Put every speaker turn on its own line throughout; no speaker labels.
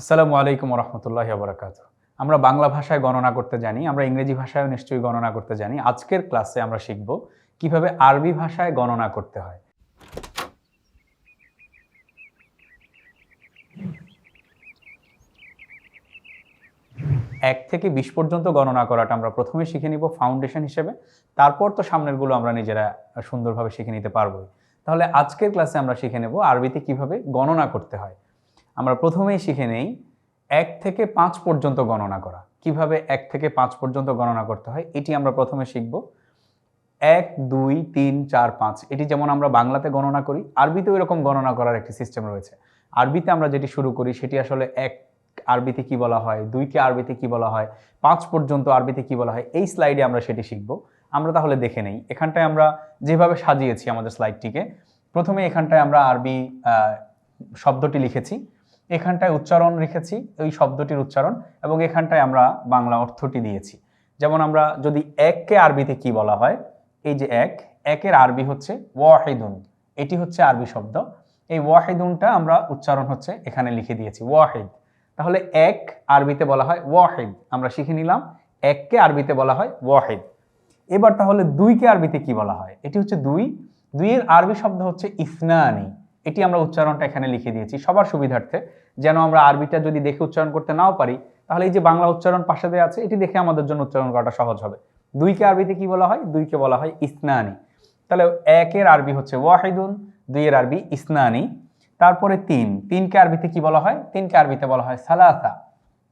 আসসালামু আলাইকুম রহমতুল্লাহ বরাকাত আমরা বাংলা ভাষায় গণনা করতে জানি, আমরা ইংরেজি ভাষায়ও নিশ্চয়ই গণনা করতে জানি। আজকের ক্লাসে আমরা শিখব কীভাবে আরবি ভাষায় গণনা করতে হয়। এক থেকে বিশ পর্যন্ত গণনা করাটা আমরা প্রথমে শিখে নিব ফাউন্ডেশন হিসেবে। তারপর তো সামনেরগুলো আমরা নিজেরা সুন্দরভাবে শিখে নিতে পারবোই। তাহলে আজকের ক্লাসে আমরা শিখে নেব আরবিতে কীভাবে গণনা করতে হয়। আমরা প্রথমেই শিখে নেই এক থেকে পাঁচ পর্যন্ত গণনা করা। কীভাবে এক থেকে পাঁচ পর্যন্ত গণনা করতে হয়, এটি আমরা প্রথমে শিখব। এক, দুই, তিন, চার, পাঁচ, এটি যেমন আমরা বাংলাতে গণনা করি, আরবিতেও এরকম গণনা করার একটি সিস্টেম রয়েছে। আরবিতে আমরা যেটি শুরু করি, সেটি আসলে এক আরবিতে কি বলা হয়, দুইকে আরবিতে কি বলা হয়, পাঁচ পর্যন্ত আরবিতে কি বলা হয়, এই স্লাইডে আমরা সেটি শিখব। আমরা তাহলে দেখে নেই। এখানটায় আমরা যেভাবে সাজিয়েছি আমাদের স্লাইডটিকে, প্রথমে এখানটায় আমরা আরবি শব্দটি লিখেছি। এখানটায় উচ্চারণ রেখেছি ওই শব্দটির উচ্চারণ, এবং এখানটায় আমরা বাংলা অর্থটি দিয়েছি। যেমন আমরা যদি এককে আরবিতে কি বলা হয়, এই যে এক, একের আরবি হচ্ছে ওয়াহিদুন, এটি হচ্ছে আরবি শব্দ। এই ওয়াহিদুনটা আমরা উচ্চারণ হচ্ছে এখানে লিখে দিয়েছি, ওয়াহিদ। তাহলে এক আরবিতে বলা হয় ওয়াহিদ, আমরা শিখে নিলাম, এককে আরবিতে বলা হয় ওয়াহিদ। এবার তাহলে দুইকে আরবিতে কি বলা হয়? এটি হচ্ছে দুই, দুইয়ের আরবি শব্দ হচ্ছে ইসনানি এটি আমরা উচ্চারণটা এখানে লিখে দিয়েছি। সবার সুবিধার্থে, যেন আমরা আরবিটা যদি দেখে উচ্চারণ করতে নাও পারি, তাহলে এই যে বাংলা উচ্চারণ পাশে দেওয়া আছে, এটি দেখে আমাদের জন্য উচ্চারণ করাটা সহজ হবে। দুইকে আরবিতে কি বলা হয়? দুইকে বলা হয় ইসনানি। তাহলে একের আরবি হচ্ছে ওয়াহিদুন, দুইয়ের আরবি ইসনানি। তারপরে তিন। তিনকে আরবিতে কি বলা হয়? তিনকে আরবিতে বলা হয় সালাসা।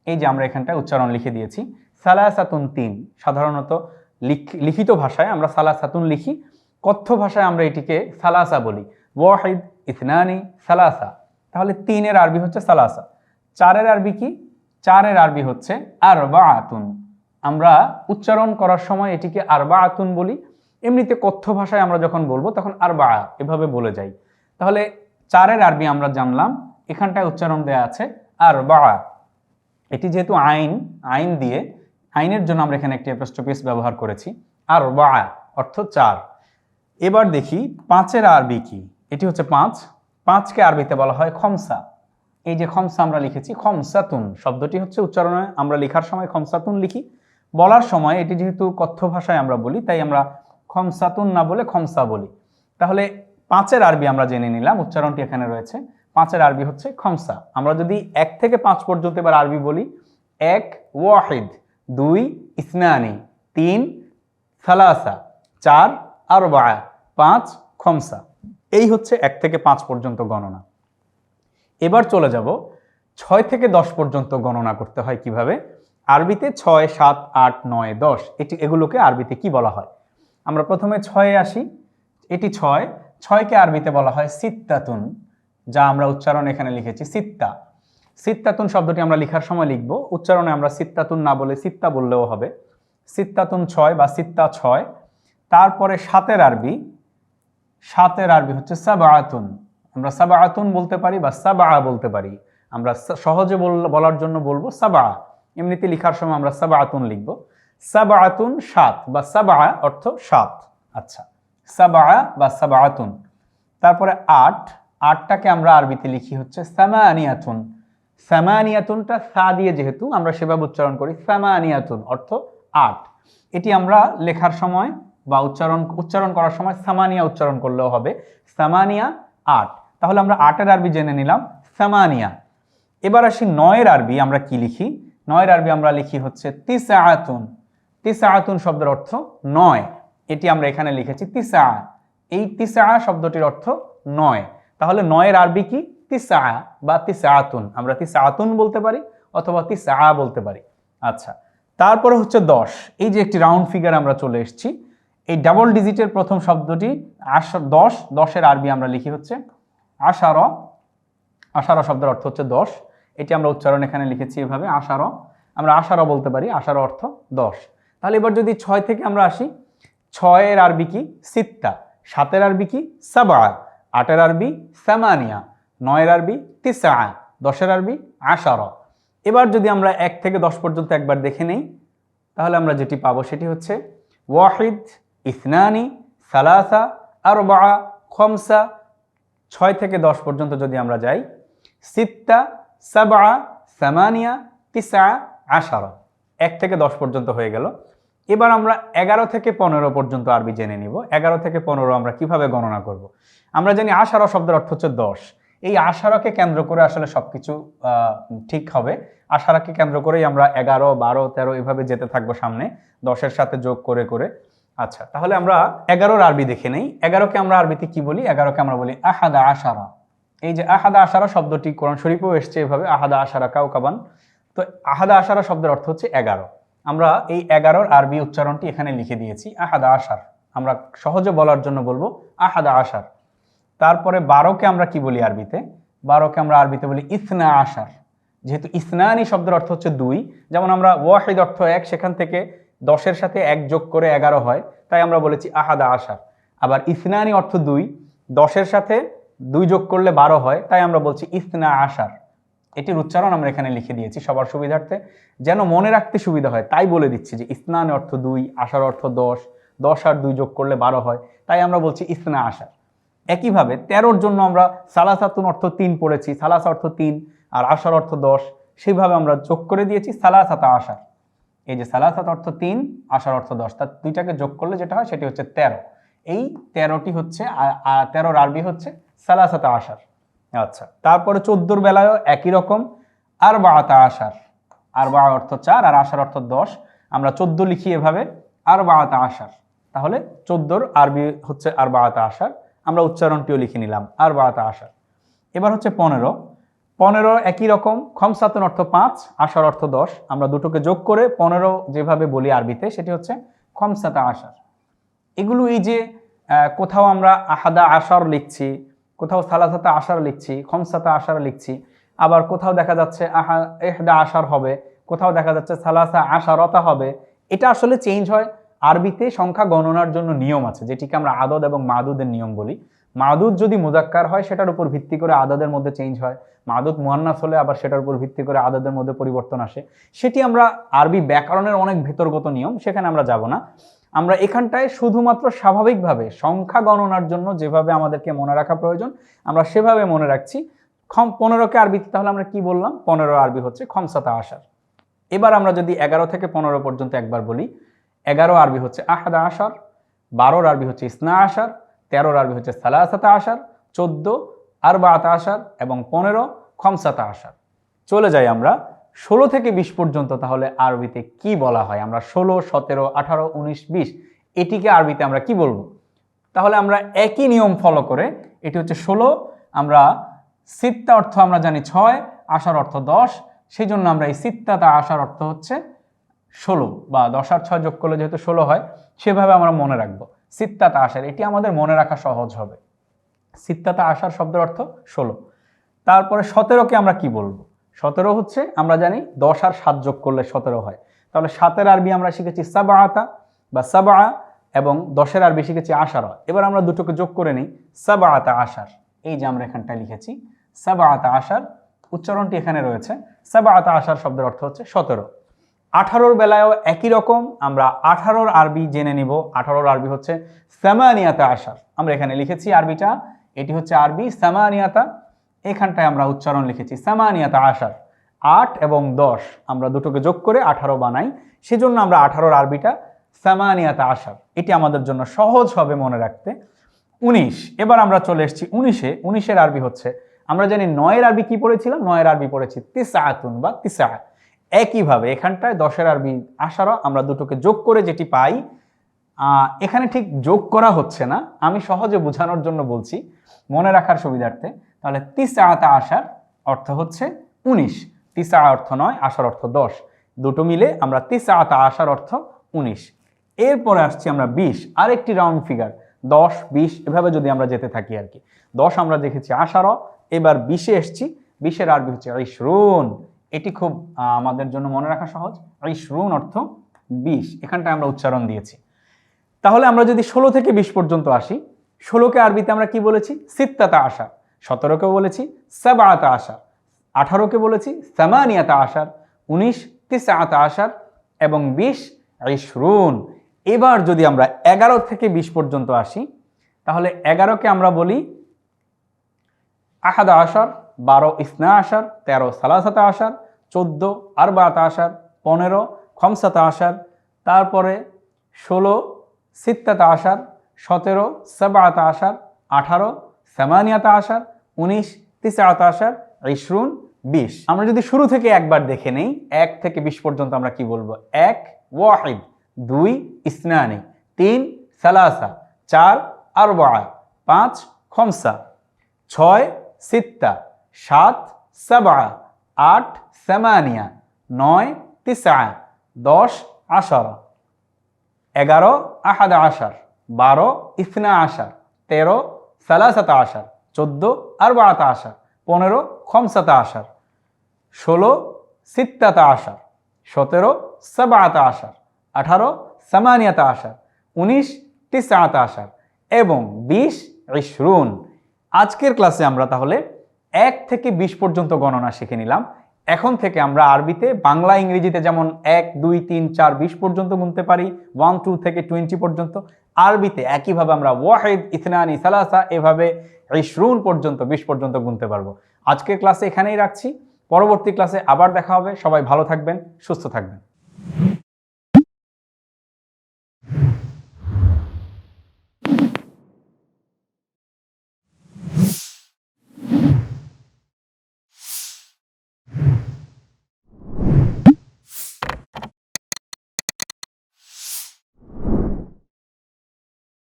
এই যে আমরা এখানটায় উচ্চারণ লিখে দিয়েছি। সালাসাতুন তিন। সাধারণত লিখ- লিখিত ভাষায় আমরা সালাসাতুন লিখি। কথ্য ভাষায় আমরা এটিকে সালাসা বলি। ওয়াহিদ ইসনানি সালাসা। তাহলে তিনের আরবি হচ্ছে সালাসা। চারের আরবি কি? চারের আরবি হচ্ছে আরবা আতুন আমরা উচ্চারণ করার সময় এটিকে আরবা আতুন বলি। এমনিতে কথ্য ভাষায় আমরা যখন বলব, তখন আরবা এভাবে বলে যাই। তাহলে চারের আরবি আমরা জানলাম, এখানটায় উচ্চারণ দেয়া আছে আরবা এটি যেহেতু আইন আইন দিয়ে, আইনের জন্য আমরা এখানে একটি অ্যাপোস্ট্রোপিস ব্যবহার করেছি। আর বা অর্থ চার। এবার দেখি পাঁচের আরবি কি? এটি হচ্ছে পাঁচ। পাঁচকে আরবিতে বলা হয় খমসা। এই যে খমসা আমরা লিখেছি, খমসাতুন শব্দটি হচ্ছে উচ্চারণে। আমরা লেখার সময় খমসাতুন লিখি। বলার সময় এটি যেহেতু কথ্য ভাষায় আমরা বলি, তাই আমরা খমসাতুন না বলে খমসা বলি। তাহলে পাঁচের আরবি আমরা জেনে নিলাম, উচ্চারণটি এখানে রয়েছে। পাঁচের আরবি হচ্ছে খমসা। আমরা যদি এক থেকে পাঁচ পর্যন্ত এবার আরবি বলি, এক ওয়াহিদ, দুই ইসনানি, তিন সালাসা, চার আরবা পাঁচ খমসা। এই হচ্ছে এক থেকে পাঁচ পর্যন্ত গণনা। এবার চলে যাব ছয় থেকে দশ পর্যন্ত গণনা করতে হয় কীভাবে? আরবিতে ছয়, সাত, আট, নয়, দশ, এটি এগুলোকে আরবিতে কি বলা হয়? আমরা প্রথমে ছয়ে আসি, এটি ছয়, ছয়কে আরবিতে বলা হয় সিত্তাতুন, যা আমরা উচ্চারণ এখানে লিখেছি সিত্তা। সিত্তাতুন শব্দটি আমরা লেখার সময় লিখব, উচ্চারণে আমরা সিত্তাতুন না বলে সিত্তা বললেও হবে। সিত্তাতুন ছয় বা সিত্তা ছয়, তারপরে সাতের আরবি সাতের আরবি হচ্ছে সাবাআতুন। আমরা সাবাআতুন বলতে পারি বা সাবা বলতে পারি। আমরা সহজে বল- বলার জন্য বলব সাবা এমনিতে লেখার সময় আমরা সাবাআতুন লিখব। সাবাআতুন সাত বা সাবা অর্থ সাত। আচ্ছা সাবা বা সাবাআতুন। তারপরে আট। আটটাকে আমরা আরবিতে লিখি হচ্ছে সামানিয়াতুন। সামানিয়াতুনটা সা দিয়ে যেহেতু আমরা সেভাবে উচ্চারণ করি, সামানিয়াতুন অর্থ আট। এটি আমরা লেখার সময় বা উচ্চারণ উচ্চারণ করার সময় সামানিয়া উচ্চারণ করলেও হবে। সামানিয়া আট। তাহলে আমরা আটের আরবি জেনে নিলাম। সামানিয়া। এবার আসি নয়ের আরবি, আমরা কি লিখি? নয়ের আরবি আমরা লিখি হচ্ছে তিসআতুন। তিসআতুন শব্দের অর্থ নয়। এটি আমরা এখানে লিখেছি তিসা। এই তিসা শব্দটির অর্থ নয়। তাহলে নয়ের আরবি কি? তিসা বা তিসআতুন। আমরা তিসআতুন বলতে পারি অথবা তিসা বলতে পারি। আচ্ছা তারপরে হচ্ছে দশ। এই যে একটি রাউন্ড ফিগার আমরা চলে এসেছি। এই ডাবল ডিজিটের প্রথম শব্দটি আশ, দশ, দশের আরবি আমরা লিখি হচ্ছে। আশার আশার শব্দের অর্থ হচ্ছে দশ। এটি আমরা উচ্চারণ এখানে লিখেছি এভাবে, আশার। আমরা আশার বলতে পারি, আশার অর্থ দশ। তাহলে এবার যদি ছয় থেকে আমরা আসি, ছয়ের আরবি কি? সিত্তা। সাতের আরবি কি? সাবা আটের আরবি, সামানিয়া। নয়ের আরবি তিসা দশের আরবি, আশার। এবার যদি আমরা এক থেকে দশ পর্যন্ত একবার দেখে নেই, তাহলে আমরা যেটি পাবো সেটি হচ্ছে, ওয়াহিদ ইসনানি সালাসা আরবা খমসা ছয় থেকে দশ পর্যন্ত যদি আমরা যাই সিত্তা সাবা সামানিয়া তিসা আশারা। এক থেকে দশ পর্যন্ত হয়ে গেল। এবার আমরা এগারো থেকে পনেরো পর্যন্ত আরবি জেনে নিব। এগারো থেকে পনেরো আমরা কীভাবে গণনা করব। আমরা জানি আশারা শব্দের অর্থ হচ্ছে দশ। এই আশারাকে কেন্দ্র করে আসলে সবকিছু আহ, ঠিক হবে। আশারাকে কেন্দ্র করেই আমরা এগারো বারো তেরো এভাবে যেতে থাকব সামনে। দশের সাথে যোগ করে করে। আচ্ছা তাহলে আমরা এগারোর আরবি দেখে নেই। এগারোকে আমরা আরবিতে কি বলি? এগারোকে আমরা বলি আহাদা আশারা। এই যে আহাদা আশারা শব্দটি কোরআন শরীফেও এসছে এভাবে, আহাদা আশারা কাউকাবান তো আহাদা আশারা শব্দের অর্থ হচ্ছে এগারো। আমরা এই এগারোর আরবি উচ্চারণটি এখানে লিখে দিয়েছি, আহাদা আশার। আমরা সহজে বলার জন্য বলব আহাদা আশার। তারপরে বারোকে আমরা কি বলি আরবিতে? বারোকে আমরা আরবিতে বলি ইসনা আশার। যেহেতু ইসনানি শব্দের অর্থ হচ্ছে দুই, যেমন আমরা ওয়াহিদ অর্থ এক, সেখান থেকে দশের সাথে এক যোগ করে এগারো হয়, তাই আমরা বলেছি আহাদা আশার আবার ইসনানি অর্থ দুই, দশের সাথে দুই যোগ করলে বারো হয়, তাই আমরা বলছি ইসনা আশার। এটির উচ্চারণ আমরা এখানে লিখে দিয়েছি সবার সুবিধার্থে। যেন মনে রাখতে সুবিধা হয়, তাই বলে দিচ্ছি যে ইসনান অর্থ দুই, আশার অর্থ দশ দশ আর দুই যোগ করলে বারো হয়, তাই আমরা বলছি ইসনা আশার। একইভাবে তেরোর জন্য আমরা সালাসাতুন অর্থ তিন পড়েছি, সালাস অর্থ তিন আর আশার অর্থ দশ সেইভাবে আমরা যোগ করে দিয়েছি সালাসাতা আশার। এই যে সালাসাত অর্থ তিন আশার অর্থ দশ তার দুইটাকে যোগ করলে যেটা হয় সেটি হচ্ছে তেরো। এই তেরোটি হচ্ছে তেরোর আরবি হচ্ছে সালাসাতা আশার আচ্ছা তারপরে চোদ্দোর বেলায়ও একই রকম আর বাড়াতা আশার আর বাড়া অর্থ চার আর আশার অর্থ দশ। আমরা চোদ্দ লিখি এভাবে আর বাড়াতা আশার তাহলে চোদ্দোর আরবি হচ্ছে আর বাড়াতা আশার আমরা উচ্চারণটিও লিখে নিলাম আর বাড়াতা আশার এবার হচ্ছে পনেরো। পনেরো একই রকম, খমসাতন অর্থ পাঁচ আশার অর্থ দশ। আমরা দুটোকে যোগ করে পনেরো যেভাবে বলি আরবিতে, সেটি হচ্ছে খমসাতা আশার এগুলো এই যে কোথাও আমরা আহাদা আশার লিখছি, কোথাও সালাসাতা আশার লিখছি, খমসাতা আশার লিখছি, আবার কোথাও দেখা যাচ্ছে আহা, এহদা আশার হবে, কোথাও দেখা যাচ্ছে সালাসা আশারতা হবে। এটা আসলে চেঞ্জ হয় আরবিতে সংখ্যা গণনার জন্য নিয়ম আছে, যেটিকে আমরা আদদ এবং মাদুদের নিয়ম বলি। মাদুদ যদি মুজাক্কার হয়, সেটার উপর ভিত্তি করে আদাদের মধ্যে চেঞ্জ হয়। মাদুদ মুহান্নাস হলে আবার সেটার উপর ভিত্তি করে আদদের মধ্যে পরিবর্তন আসে। সেটি আমরা আরবি ব্যাকরণের অনেক ভেতরগত নিয়ম, সেখানে আমরা যাব না। আমরা এখানটায় শুধুমাত্র স্বাভাবিকভাবে সংখ্যা গণনার জন্য যেভাবে আমাদেরকে মনে রাখা প্রয়োজন, আমরা সেভাবে মনে রাখছি। খম পনেরোকে আরবিতে তাহলে আমরা কি বললাম? পনেরো আরবি হচ্ছে খমসাতা আসার এবার আমরা যদি এগারো থেকে পনেরো পর্যন্ত একবার বলি, এগারো আরবি হচ্ছে আহাদা আসার বারোর আরবি হচ্ছে ইসনা আশার তেরোর আরবি হচ্ছে সালাসাতা আশার, চোদ্দ আরবাআতা আসার এবং পনেরো খমসাতা আসার চলে যাই আমরা ষোলো থেকে বিশ পর্যন্ত তাহলে আরবিতে কি বলা হয়? আমরা ষোলো, সতেরো, আঠারো, উনিশ, বিশ, এটিকে আরবিতে আমরা কি বলব? তাহলে আমরা একই নিয়ম ফলো করে, এটি হচ্ছে ষোলো, আমরা সিত্তা অর্থ আমরা জানি ছয় আসার অর্থ দশ, সেই জন্য আমরা এই সিত্তাতা আসার অর্থ হচ্ছে ষোলো বা দশ আর ছয় যোগ করলে যেহেতু ষোলো হয়, সেভাবে আমরা মনে রাখব। সিত্তাতা আসার, এটি আমাদের মনে রাখা সহজ হবে। সিত্তাতা আসার শব্দের অর্থ ষোলো। তারপরে সতেরোকে আমরা কি বলব? সতেরো হচ্ছে, আমরা জানি দশ আর সাত যোগ করলে সতেরো হয়। তাহলে সাতের আরবি আমরা শিখেছি সাবাআতা বা সাবা এবং দশের আরবি শিখেছি আশারা। এবার আমরা দুটোকে যোগ করে নিই, সাবাআতা আশার। এই যে আমরা এখানটায় লিখেছি, সাবাআতা আশার, উচ্চারণটি এখানে রয়েছে। সাবাআতা আশার শব্দের অর্থ হচ্ছে সতেরো। আঠারোর বেলায়ও একই রকম, আমরা আঠারোর আরবি জেনে নিব। আঠারোর আরবি হচ্ছে সামানিয়াতা আশার। আমরা এখানে লিখেছি আরবিটা, এটি হচ্ছে আরবি সামানিয়াতা। এখানটায় আমরা উচ্চারণ লিখেছি, সামানিয়াতা আশার। আট এবং দশ, আমরা দুটোকে যোগ করে আঠারো বানাই। সেজন্য আমরা আঠারোর আরবিটা সামানিয়াতা আশার। এটি আমাদের জন্য সহজ হবে মনে রাখতে। উনিশ, এবার আমরা চলে এসেছি উনিশে। উনিশের আরবি হচ্ছে, আমরা জানি নয়ের আরবি কি পড়েছিলাম? নয়ের আরবি পড়েছি তিসা আতুন বা তিসা। একইভাবে এখানটায় দশের আরবি আশারা আমরা দুটোকে যোগ করে যেটি পাই এখানে ঠিক যোগ করা হচ্ছে না। আমি সহজে বোঝানোর জন্য বলছি, মনে রাখার সুবিধার্থে, তাহলে তিসাআতা আশার অর্থ হচ্ছে উনিশ। তিসা অর্থ নয়, আশার অর্থ দশ। দুটো মিলে আমরা তিসাআতা আশার অর্থ উনিশ। এরপরে আসছি আমরা বিশ। আরেকটি রাউন্ড ফিগার, দশ, বিশ, এভাবে যদি আমরা যেতে থাকি আর কি। দশ আমরা দেখেছি আশার এবার বিশে এসছি, বিশের আরবি হচ্ছে ইশরুন। এটি খুব আমাদের জন্য মনে রাখা সহজ। ইশরুন অর্থ বিশ এখানটায় আমরা উচ্চারণ দিয়েছি। তাহলে আমরা যদি ষোলো থেকে বিশ পর্যন্ত আসি, ষোলোকে আরবিতে আমরা কি বলেছি? সিত্তাতা আশার। সতেরোকে বলেছি সাবাতা আশার। আঠারোকে বলেছি, সামানিয়াতা আশার। উনিশ তিসাতা আশার। এবং বিশ ইশরুন এবার যদি আমরা এগারো থেকে বিশ পর্যন্ত আসি, তাহলে এগারোকে আমরা বলি, আহাদা আশার, বারো ইসনা আশার, তেরো সালাসাতা আশার চোদ্দ, আরবাত আসার পনেরো, খমসাতা আসার তারপরে ষোলো, সিত্তাতা আসার সতেরো, সাবাতা আসার আঠারো, সামানিয়াতা আসার উনিশ, তিসাতা আসার ইশরুন বিশ। আমরা যদি শুরু থেকে একবার দেখে নেই, এক থেকে বিশ পর্যন্ত আমরা কি বলব? এক, ওয়াহিদ, দুই, ইসনানি, তিন, সালাসা, চার আরবা পাঁচ, খমসা, ছয়, সিত্তা, সাত সাবা আট সামানিয়া, নয় তিসা, দশ আশারা, এগারো আহাদ আশার, বারো ইসনা আশার, তেরো সালাসাতা আশার, চোদ্দ আরবাতা আশার, পনেরো খমসাতা আশার, ষোলো সিত্তাতা আশার, সতেরো সাবাতা আশার, আঠারো সামানিয়াতা আশার, উনিশ তিসাতা আশার এবং বিশ ইশরুন। আজকের ক্লাসে আমরা তাহলে এক থেকে বিশ পর্যন্ত গণনা শিখে নিলাম। এখন থেকে আমরা আরবিতে, বাংলা, ইংরেজিতে যেমন এক, দুই, তিন, চার, বিশ পর্যন্ত গুনতে পারি ওয়ান টু থেকে টোয়েন্টি পর্যন্ত। আরবিতে একইভাবে আমরা ওয়াহিদ ইসনানি সালাসা এভাবে ইশরুন পর্যন্ত, বিশ পর্যন্ত গুনতে পারব। আজকের ক্লাসে এখানেই রাখছি। পরবর্তী ক্লাসে আবার দেখা হবে। সবাই ভালো থাকবেন, সুস্থ থাকবেন।